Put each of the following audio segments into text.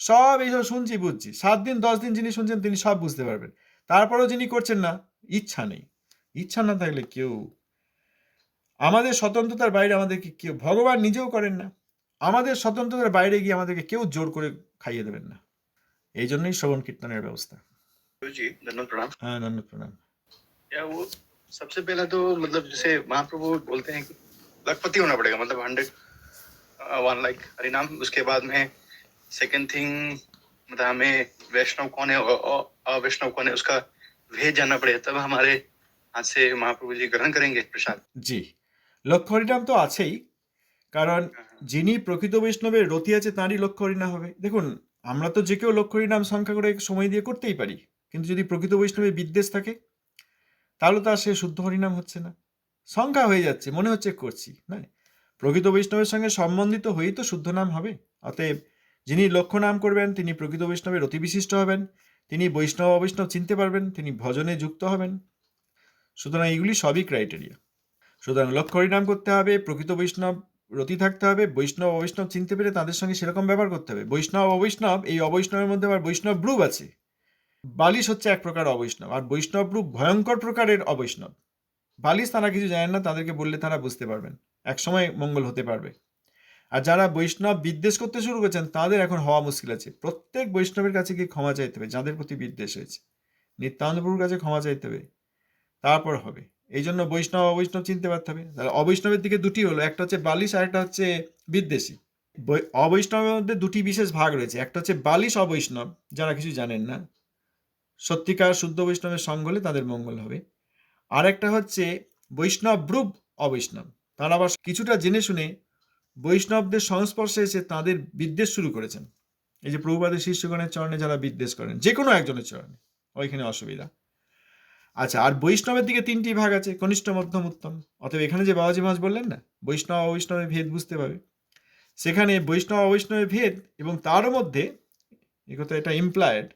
সব এইসব শুনছি বুঝছি সাত দিন দশ দিন যিনি শুনছেন তিনি সব বুঝতে পারবেন তারপরেও যিনি করছেন না ইচ্ছা নেই ইচ্ছা না থাকলে কেউ আমাদের স্বতন্ত্রতার বাইরে আমাদেরকে কেউ ভগবান নিজেও করেন না আমাদের স্বতন্ত্রতার বাইরে গিয়ে আমাদেরকে কেউ জোর করে খাইয়ে দেবেন না এই জন্যই শ্রবণ কীর্তনের ব্যবস্থা गुरु जी धन्यवाद प्रणाम হ্যাঁ নন্দ প্রণাম क्या वो सबसे पहला तो मतलब जैसे महाप्रभु बोलते हैं कि लखपति होना पड़ेगा मतलब हंड्रेड वन लाइक हरिनाम उसके बाद में सेकंड थिंग मतलब हमें वैष्णव कौन है और- और अवैष्णव कौन है उसका भेद जानना पड़ेगा तब हमारे हाथ से महाप्रभु जी ग्रहण करेंगे प्रसाद জি লক্ষ্য হরিনাম তো আছেই কারণ যিনি প্রকৃত বৈষ্ণবের রতি আছে তাঁরই লক্ষ্য হরিনাম হবে দেখুন আমরা তো যে কেউ লক্ষ্য হরিনাম সংখ্যা করে সময় দিয়ে করতেই পারি কিন্তু যদি প্রকৃত বৈষ্ণবের বিদ্বেষ থাকে তাহলে তো আর সে শুদ্ধ হরিনাম হচ্ছে না সংখ্যা হয়ে যাচ্ছে মনে হচ্ছে করছি না প্রকৃত বৈষ্ণবের সঙ্গে সম্বন্ধিত হয়েই তো শুদ্ধ নাম হবে অতএব যিনি লক্ষ্য নাম করবেন, তিনি প্রকৃত বৈষ্ণবের অতি বিশিষ্ট হবেন। তিনি বৈষ্ণব, অবৈষ্ণব চিনতে পারবেন, তিনি ভজনে যুক্ত হবেন। সুতরাং এইগুলি সবই ক্রাইটেরিয়া সুতরাং লক্ষ্য হরিনাম করতে হবে, প্রকৃত বৈষ্ণব রতি থাকতে হবে, বৈষ্ণব, অবৈষ্ণব চিনতে পেরে তাদের সঙ্গে সেরকম ব্যবহার করতে হবে। বৈষ্ণব, অবৈষ্ণব, এই অবৈষ্ণবের মধ্যে আবার বৈষ্ণব রূপ আছে। বালিশ হচ্ছে এক প্রকার অবৈষ্ণব, আর বৈষ্ণব রূপ ভয়ঙ্কর প্রকারের অবৈষ্ণব। বালিশ তারা কিছু জানেন না, তাদেরকে বললে তারা বুঝতে পারবেন। এক সময় মঙ্গল হতে পারবে। আর যারা বৈষ্ণব বিদ্বেষ করতে শুরু করেছেন, তাদের এখন হওয়া মুশকিল আছে। প্রত্যেক বৈষ্ণবের কাছে গিয়ে ক্ষমা চাইতে হবে, যাদের প্রতি বিদ্বেষ হয়েছে নিত্যানন্দপুর কাছে ক্ষমা চাইতে হবে। তারপর হবে। এই জন্য বৈষ্ণব, অবৈষ্ণব চিনতে পারতে হবে। তাহলে অবৈষ্ণবের দিকে দুটি হলো, একটা হচ্ছে বালিশ আর একটা হচ্ছে বিদ্বেষী। অবৈষ্ণবের মধ্যে দুটি বিশেষ ভাগ রয়েছে। একটা হচ্ছে বালিশ অবৈষ্ণব, যারা কিছু জানেন না। সত্যিকার শুদ্ধ বৈষ্ণবের সঙ্গ হলে তাদের মঙ্গল হবে। আর একটা হচ্ছে বৈষ্ণব রূপ অবৈষ্ণব। তারা আবার কিছুটা জেনে শুনে বৈষ্ণবদের সংস্পর্শে এসে তাদের বিদ্বেষ শুরু করেছেন। এই যে প্রভুপাদের শিষ্যগণের চরণে যারা বিদ্বেষ করেন, যে কোনো একজনের চরণে, ওইখানে অসুবিধা। আচ্ছা আর বৈষ্ণবের দিকে তিনটি ভাগ আছে, কনিষ্ঠ, মধ্যম, উত্তম। অতএব এখানে যে বাবাজি মাছ বললেন না, বৈষ্ণব, অবৈষ্ণবের ভেদ বুঝতে পারবে। সেখানে বৈষ্ণব, অবৈষ্ণবের ভেদ এবং তারও মধ্যে এই কথা এটা ইমপ্লয়েড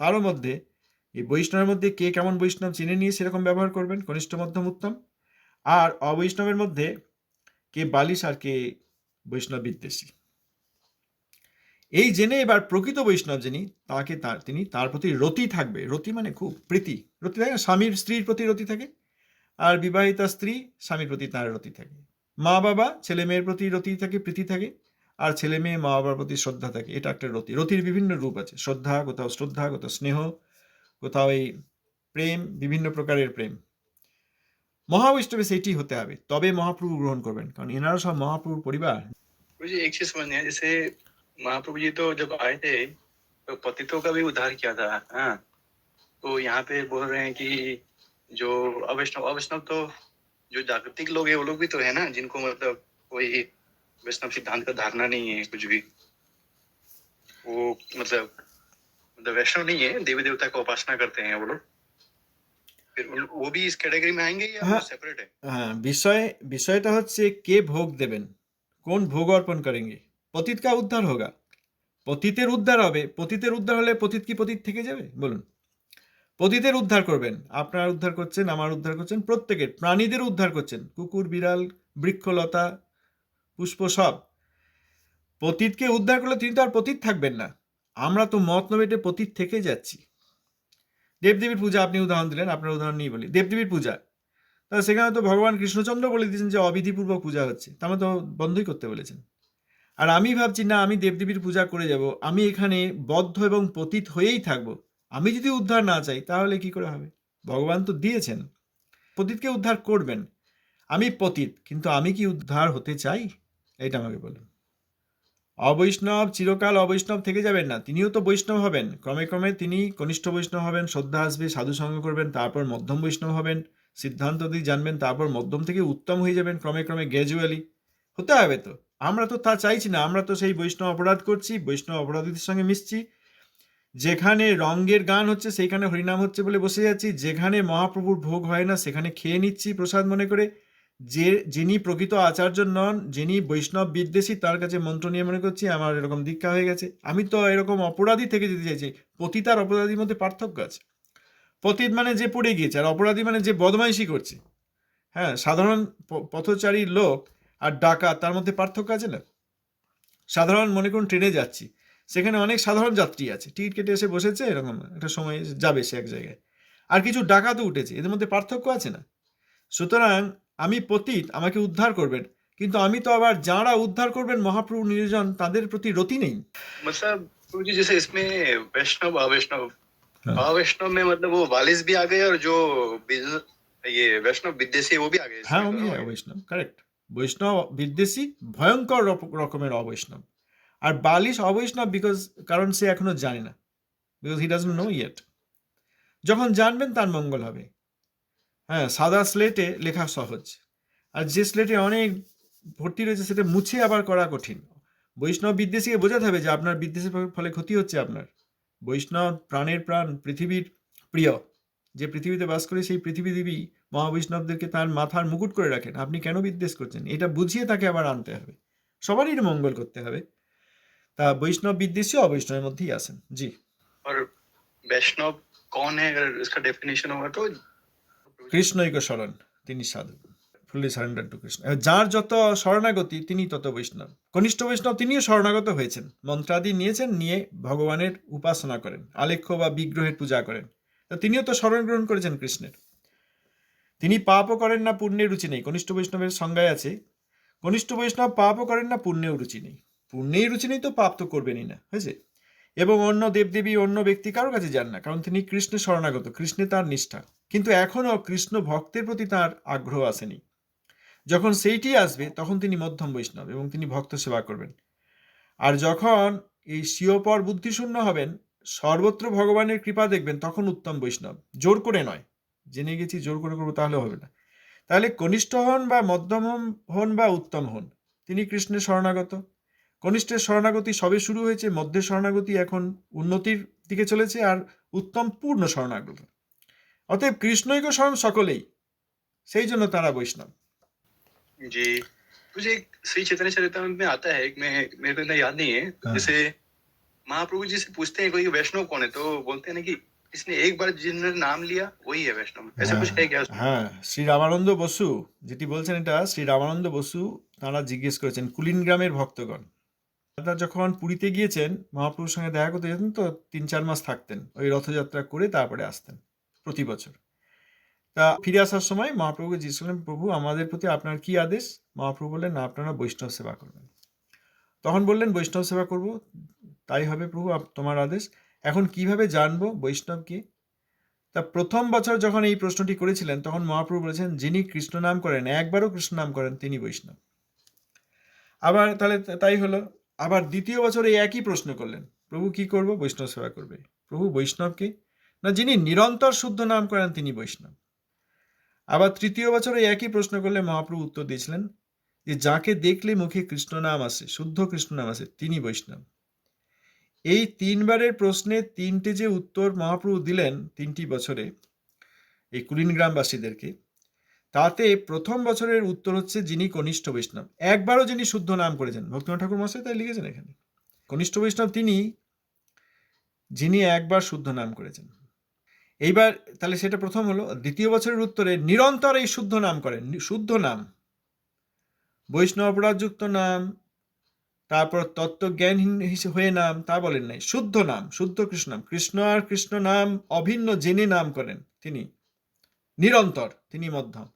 তারও মধ্যে এই বৈষ্ণবের মধ্যে কে কেমন বৈষ্ণব চিনে নিয়ে সেরকম ব্যবহার করবেন? কনিষ্ঠ, মধ্যম, উত্তম। আর অবৈষ্ণবের মধ্যে কে বালিশ আর কে বৈষ্ণব বিদ্বেষী। এই জেনে এবার প্রকৃত বৈষ্ণব যিনি, তাকে তার, তিনি তার প্রতি রতি থাকবে। রতি মানে খুব প্রীতি। রতি থাকে? স্বামীর স্ত্রীর প্রতি রতি থাকে। আর বিবাহিতা স্ত্রী, স্বামীর প্রতি তার রতি থাকে। মা বাবা, ছেলে মেয়ের প্রতি রতি থাকে, প্রীতি থাকে। আর ছেলে মেয়ে, মা বাবার প্রতি শ্রদ্ধা থাকে। এটা একটা রতি। রতির বিভিন্ন রূপ আছে। শ্রদ্ধা, কোথাও শ্রদ্ধা, কোথাও স্নেহ, কোথাও এই প্রেম, বিভিন্ন প্রকারের প্রেম। মহাবৈষ্ণবে সেইটি হতে হবে তবে মহাপ্রভু গ্রহণ করবেন কারণ এনারা সব মহাপ্রভুর পরিবার गुरु जी एक चीज समझनी है जैसे महाप्रभु जी तो जब आए थे तो पतितों का भी उद्धार किया था हाँ तो यहाँ पे बोल रहे हैं कि जो अवैष्णव अवैष्णव तो जो जागतिक लोग है वो लोग भी तो है ना जिनको मतलब कोई वैष्णव सिद्धांत का धारणा नहीं है कुछ भी वो मतलब मतलब वैष्णव नहीं है देवी देवता का उपासना करते हैं वो लोग বিষয়টা হচ্ছে কে ভোগ দেবেন? কোন ভোগ অর্পণ করেंगे পতিত কা উদ্ধার হোগা? পতিতের উদ্ধার হবে। পতিতের উদ্ধার হলে পতিত কি পতিত থেকে যাবে? বলুন। পতিতের উদ্ধার করবেন। আপনার উদ্ধার করছেন আমার উদ্ধার করছেন প্রত্যেকের। প্রাণীদের উদ্ধার করছেন। কুকুর বিড়াল বৃক্ষলতা পুষ্প সব। পতিতকে উদ্ধার করলে তিনি তো আর পতিত থাকবেন না। আমরা তো মতনবেটে পতিত থেকে যাচ্ছি। দেবদেবীর পূজা আপনি উদাহরণ দিলেন, আপনার উদাহরণ নিয়ে বলি। দেবদেবীর পূজা। তা সেখানে তো ভগবান কৃষ্ণচন্দ্র বলে দিয়েছেন যে অবিধিপূর্বক পূজা হচ্ছে। তা আমরা তো বন্ধই করতে বলেছেন। আর আমি ভাবছি, না, আমি দেবদেবীর পূজা করে যাব, আমি এখানে বদ্ধ এবং পতিত হয়েই থাকব। আমি যদি উদ্ধার না চাই, তাহলে কি করে হবে? ভগবান তো দিয়েছেন। পতিতকে উদ্ধার করবেন। আমি পতিত, কিন্তু আমি কি উদ্ধার হতে চাই? এটা আমাকে বলুন। অবৈষ্ণব চিরকাল অবৈষ্ণব থেকে যাবেন না, তিনিও তো বৈষ্ণব হবেন। ক্রমে ক্রমে তিনি কনিষ্ঠ বৈষ্ণব হবেন, শ্রদ্ধা আসবে, সাধু সঙ্গ করবেন, তারপর মধ্যম বৈষ্ণব হবেন, সিদ্ধান্ত দিয়ে জানবেন, তারপর মধ্যম থেকে উত্তম হয়ে যাবেন, ক্রমে ক্রমে গ্র্যাজুয়ালি হতে হবে তো? আমরা তো তা চাইছি না, আমরা তো সেই বৈষ্ণব অপরাধ করছি, বৈষ্ণব অপরাধীদের সঙ্গে মিশছি। যেখানে রঙ্গের গান হচ্ছে, সেইখানে হরিনাম হচ্ছে বলে বসে যাচ্ছি যেখানে মহাপ্রভুর ভোগ হয় না, সেখানে খেয়ে নিচ্ছি প্রসাদ মনে করে। যে, যিনি প্রকৃত আচার্য নন, যিনি বৈষ্ণব বিদ্বেষী, তার কাছে মন্ত্র নিয়ে মনে করছি, আমার এরকম দীক্ষা হয়ে গেছে। আমি তো এরকম অপরাধী থেকে যেতে চাইছি। পতিত আর অপরাধীর মধ্যে পার্থক্য আছে। পতিত মানে যে পড়ে গিয়েছে, আর অপরাধী মানে যে বদমাইশি করছে। হ্যাঁ সাধারণ পথচারী লোক আর ডাকাত, তার মধ্যে পার্থক্য আছে না? সাধারণ, মনে করুন, ট্রেনে যাচ্ছি। সেখানে অনেক সাধারণ যাত্রী আছে। টিকিট কেটে এসে বসেছে, এরকম একটা সময় যাবে সে এক জায়গায়। আর কিছু ডাকাতও উঠেছে, এদের মধ্যে পার্থক্য আছে না? সুতরাং আমি পতীত আমাকে উদ্ধার করবেন কিন্তু আমি তো আবার যাঁরা উদ্ধার করবেন মহাপ্রভু নির্জন তাদের প্রতি রতি নেই मतलब प्रभु जी जैसे इसमें वैष्णव अवैष्णव हाँ। अवैष्णव में मतलब वो वालिस भी आ गए और जो बिज- ये वैष्णव विदेशी है, वो भी आ गए হ্যাঁ इसमें, উনি बरोबर? অবৈষ্ণব কারেক্ট বৈষ্ণব বিদ্বেষী ভয়ঙ্কর রপ- রকমের অবৈষ্ণব আর বালিশ অবৈষ্ণব বিকজ কারণ সে এখনো জানে না because he doesn't know yet যখন জানবেন তার মঙ্গল হবে হ্যাঁ সাদা স্লেটে লেখা সহজ। আর যে স্লেটে অনেক ভর্তি রয়েছে, সেটা মুছে আবার করা কঠিন। বৈষ্ণব বিদ্বেষীকে বোঝাতে হবে যে, আপনার বিদ্বেষের ফলে ক্ষতি হচ্ছে আপনার। বৈষ্ণব প্রাণের প্রাণ, পৃথিবীর প্রিয়। যে পৃথিবীতে বাস করে, সেই পৃথিবী দেবী মহাবৈষ্ণবদেরকে তার মাথার মুকুট করে রাখেন। আপনি কেন বিদ্বেষ করছেন? এটা বুঝিয়ে তাকে আবার আনতে হবে। সবারই মঙ্গল করতে হবে। তা বৈষ্ণব বিদ্বেষী, অবৈষ্ণবের মধ্যেই আসেন জি। আর বৈষ্ণব কোন হ্যাঁ কৃষ্ণৈক শরণ, তিনি সাধু। ফুললি সারেন্ডার টু কৃষ্ণ যার যত শরণাগতি, তিনি তত বৈষ্ণব। কনিষ্ঠ বৈষ্ণব, তিনিও শরণাগত হয়েছেন। মন্ত্রাদি নিয়েছেন, নিয়ে ভগবানের উপাসনা করেন। আলেখ্য বা বিগ্রহের পূজা করেন। তা তিনিও তো শরণ গ্রহণ করেছেন কৃষ্ণের। তিনি পাপও করেন না, পুণ্যের রুচি নেই। কনিষ্ঠ বৈষ্ণবের সংজ্ঞায় আছে, কনিষ্ঠ বৈষ্ণব পাপও করেন না, পুণ্যেও রুচি নেই। পুণ্যেই রুচি নেই তো পাপ তো করবেনই না, হয়েছে? এবং অন্য দেবদেবী, অন্য ব্যক্তি কারও কাছে যান না, কারণ তিনি কৃষ্ণের শরণাগত। কৃষ্ণে তার নিষ্ঠা। কিন্তু এখনও কৃষ্ণ ভক্তের প্রতি তার আগ্রহ আসেনি। যখন সেইটি আসবে, তখন তিনি মধ্যম বৈষ্ণব এবং তিনি ভক্ত সেবা করবেন। আর যখন এই স্বীয়পর বুদ্ধিশূন্য হবেন, সর্বত্র ভগবানের কৃপা দেখবেন, তখন উত্তম বৈষ্ণব। জোর করে নয়। জেনে গেছি, জোর করে করব তাহলে হবে না। তাহলে কনিষ্ঠ হন বা মধ্যম হন- বা উত্তম হন, তিনি কৃষ্ণের শরণাগত। কনিষ্ঠের শরণাগতি সবে শুরু হয়েছে, মধ্যের শরণাগতি এখন উন্নতির দিকে চলেছে আর উত্তম পূর্ণ শরণাগত। অতএব কৃষ্ণৈক শরণ সকলেই সেই জন্য তারা বৈষ্ণব जी मुझे एक श्री चैतन्य चरितमृत में आता है एक मैं मेरे को इतना याद नहीं है हाँ। जैसे महाप्रभु जी से पूछते हैं कोई वैष्णव कौन है तो बोलते हैं ना कि इसने एक बार जिन्होंने नाम लिया वही है वैष्णव ऐसा कुछ है क्या হ্যাঁ শ্রী রামানন্দ বসু যেটি বলছেন এটা শ্রী রামানন্দ বসু তারা জিজ্ঞেস করেছেন কুলিন গ্রামের ভক্তগণ তারা যখন পুরীতে গিয়েছেন মহাপ্রভুর সঙ্গে দেখা করতে যেতেন তো তিন চার মাস থাকতেন ওই রথযাত্রা করে তারপরে আসতেন প্রতি বছর। তা ফিরে আসার সময় মহাপ্রভুকে জিজ্ঞেস করলেন প্রভু, আমাদের প্রতি আপনার কি আদেশ? মহাপ্রভু বললেন না আপনারা বৈষ্ণব সেবা করবেন। তখন বললেন, বৈষ্ণব সেবা করব, তাই হবে প্রভু তোমার আদেশ। এখন কীভাবে জানব বৈষ্ণব কি? তা প্রথম বছর যখন এই প্রশ্নটি করেছিলেন, তখন মহাপ্রভু বলেছেন, যিনি কৃষ্ণ নাম করেন, একবারও কৃষ্ণ নাম করেন, তিনি বৈষ্ণব। আবার তাহলে তাই হলো। আবার দ্বিতীয় বছর এই একই প্রশ্ন করলেন, প্রভু কি করব? বৈষ্ণব সেবা করবে। প্রভু বৈষ্ণবকে না, যিনি নিরন্তর শুদ্ধ নাম করেন তিনি বৈষ্ণব। আবার তৃতীয় বছর একই প্রশ্ন করলে মহাপ্রভু উত্তর দিয়েছিলেন যে, যাকে দেখলে মুখে কৃষ্ণ নাম আসে, শুদ্ধ কৃষ্ণ নাম আসে, তিনি বৈষ্ণব। এই তিনবারের প্রশ্নে তিনটে যে উত্তর মহাপ্রভু দিলেন তিনটি বছরে এই কুলিন গ্রামবাসীদেরকে, তাতে প্রথম বছরের উত্তর হচ্ছে যিনি কনিষ্ঠ বৈষ্ণব। একবারও যিনি শুদ্ধ নাম করেছেন, ভক্তিনাথ ঠাকুর মশাই তাই লিখেছেন এখানে। কনিষ্ঠ বৈষ্ণব তিনি, যিনি একবার শুদ্ধ নাম করেছেন। এইবার তাহলে সেটা প্রথম হলো, দ্বিতীয় বছরের উত্তরে নিরন্তর এই শুদ্ধ নাম করেন শুদ্ধ নাম। বৈষ্ণব অপরাধযুক্ত নাম, তারপর তত্ত্বজ্ঞানহীন হয়ে নাম, তা বলেন নাই। শুদ্ধ নাম, শুদ্ধ কৃষ্ণ নাম। কৃষ্ণ আর কৃষ্ণ নাম অভিন্ন জেনে নাম করেন তিনি। নিরন্তর, তিনি মধ্যম।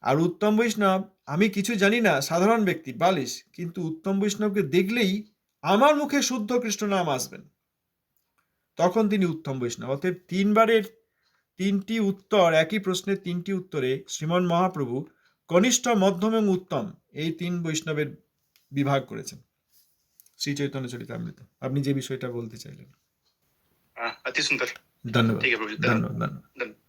আর উত্তম বৈষ্ণব, আমি কিছু জানি না, সাধারণ ব্যক্তি, বালিশ, কিন্তু উত্তম বৈষ্ণবকে দেখলেই আমার মুখে শুদ্ধ কৃষ্ণ নাম আসবেন। তখন তিনি উত্তম বৈষ্ণব। অতএব তিনবারের তিনটি উত্তর একই প্রশ্নের তিনটি উত্তরে শ্রীমন মহাপ্রভু কনিষ্ঠ মধ্যম এবং উত্তম এই তিন বৈষ্ণবের বিভাগ করেছেন। শ্রী চৈতন্য চরিতামৃত। আপনি যে বিষয়টা বলতে চাইলেন। অতি সুন্দর। ধন্যবাদ ধন্যবাদ। ধন্যবাদ।